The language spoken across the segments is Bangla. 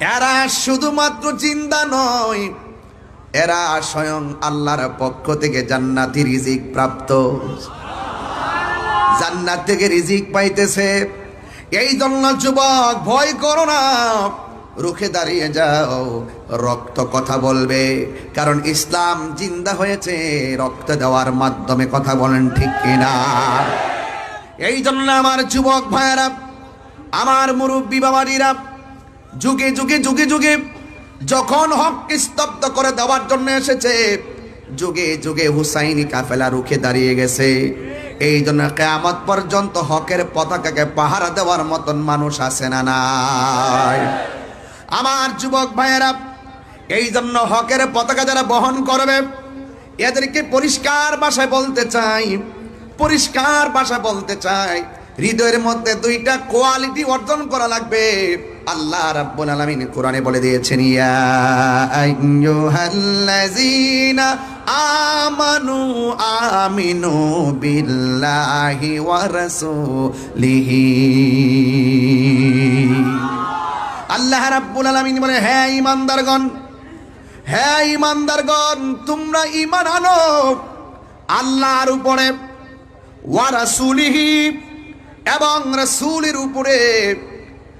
এরা শুধুমাত্র চিন্তা নয়, এরা স্বয়ং আল্লাহর পক্ষ থেকে জান্নাতি রিজিক প্রাপ্ত। জান্নাত থেকে রিজিক পাইতেছে। এই জন্য যুবক, ভয় করো না। রুখে দাঁড়িয়ে যাও, রক্ত কথা বলবে। কারণ ইসলাম জিন্দা হয়েছে, রক্ত দেওয়ার মাধ্যমে কথা বলেন ঠিক কিনা। এই জন্য আমার যুবক ভাইয়েরা, আমার মুরব্বী বাবারিরা যুগে যুগে যুগে যুগে যখন হক স্তব্ধ করে দেওয়ার জন্য এসেছে, যুগে যুগে হুসাইনি কাফেলা রুখে দাঁড়িয়ে গেছে। এই জন্য কেয়ামত পর্যন্ত হকের পতাকাকে পাহারা দেওয়ার মতন মানুষ আছে না নাই। আমার যুবক ভাইয়েরা, এই জন্য হকের পতাকা যারা বহন করবে, এদেরকে পরিষ্কার ভাষায় বলতে চাই, পরিষ্কার ভাষা বলতে চাই, হৃদয়ের মধ্যে দুইটা কোয়ালিটি অর্জন করা লাগবে। আল্লাহ রাব্বুল আলামিন কোরআনে বলে দিয়েছেন, ইয়া আইয়ুহাল্লাযীনা আমানু আমিনু বিল্লাহি ওয়া রাসূলিহি। আল্লাহ রাব্বুল আলামিন বলে হ্যাঁ ইমানদারগণ হ্যাঁ ইমানদারগণ তোমরা ইমান আনো আল্লাহর উপরে, ওয়া রাসূলিহি এবং রাসূলের উপরে।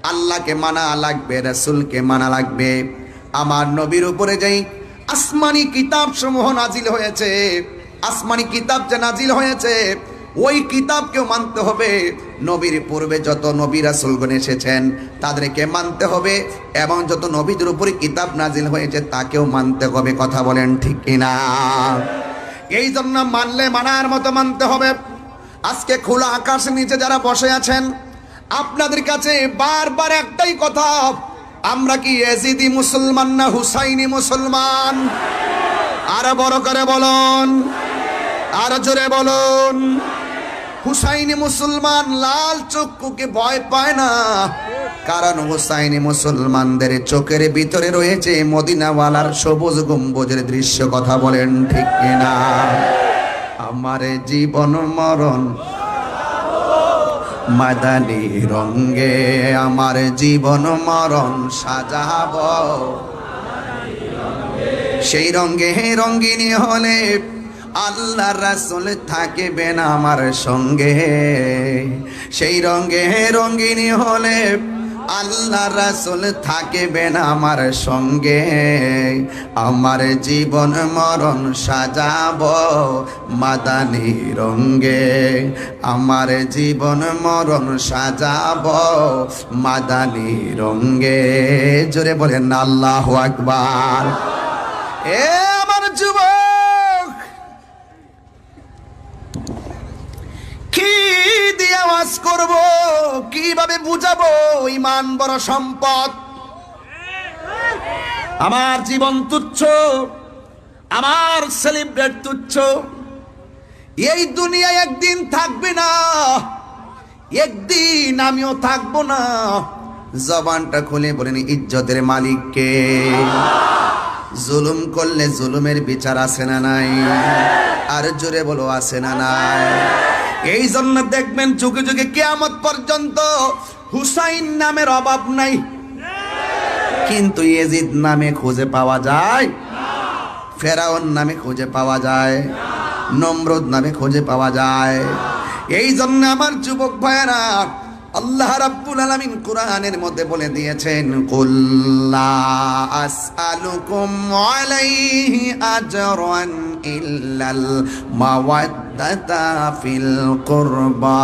আল্লাহকে মানা লাগবে, রাসূলকে মানা লাগবে। আমার নবীর উপরে যেই আসমানি কিতাব সমূহ নাজিল হয়েছে, আসমানি কিতাব যে নাজিল হয়েছে, ওই কিতাবকেও মানতে হবে। নবীর পূর্বে যত নবী রাসুলগণ এসেছেন, তাদেরকে মানতে হবে এবং যত নবীদের উপরে কিতাব নাজিল হয়েছে, তাকেও মানতে হবে। কথা বলেন ঠিক কিনা? এই জন্য মানলে, মানার মতো মানতে হবে। আজকে খোলা আকাশ নিচে যারা বসে আছেন আপনাদের কাছে বারবার একটাই কথা, আমরা কি এজিদি মুসলমান না হুসাইনি মুসলমান? আরও বড় করে বলুন, আরও জোরে বলুন, হুসাইনি মুসলমান লাল চক্ষুকে ভয় পায় না, কারণ হুসাইনি মুসলমানদের চোখের ভিতরে রয়েছে মদিনাওয়ালার সবুজ গম্বুজের দৃশ্য, কথা বলেন ঠিক কিনা? আমার জীবন মরণ মাদানি রঙ্গে আমার জীবন মরণ সাজাব। সেই রঙ্গে হে রঙ্গিনী হলে আল্লাহ রাসুল থাকবেন আমার সঙ্গে। সেই রঙ্গে রঙ্গিনী হলে আল্লাহ রাসুল থাকবেন আমার সঙ্গে। আমার জীবন মরণ সাজাব মাদানি রঙ্গে আমার জীবন মরণ সাজাব মাদানি রঙ্গে জোরে বলেন আল্লাহ আকবার। এ আমার যুবক কি আওয়াজ করব, কীভাবে বুঝাবো? ইমান বড় সম্পদ। আমার জীবন তুচ্ছ, আমার সেলিব্রেট তুচ্ছ। এই দুনিয়ায় একদিন থাকবে না, একদিন আমিও থাকব না। জবানটা খুলে বলেন ইজ্জতের মালিককে জুলুম করলে জুলুমের বিচার আছে না নাই? আর জোরে বলো, আছে না নাই? এই জন্য দেখবেন চোখে চোখে কেয়ামত পর্যন্ত হুসাইন নামের অভাব নাই। কিন্তু এজিদ নামে খুঁজে পাওয়া যায়, ফেরাউন নামে খুঁজে পাওয়া যায়, নমরুদ নামে খুঁজে পাওয়া যায়। এই জন্য আমার যুবক ভাইয়েরা আল্লাহ রাব্বুল আলামিন কোরআনের মধ্যে বলে দিয়েছেন কুল্লা আসআলুকুম আলাইহি আজরান ইল্লাল মাওয়াদ্দাতা ফিল কুরবা।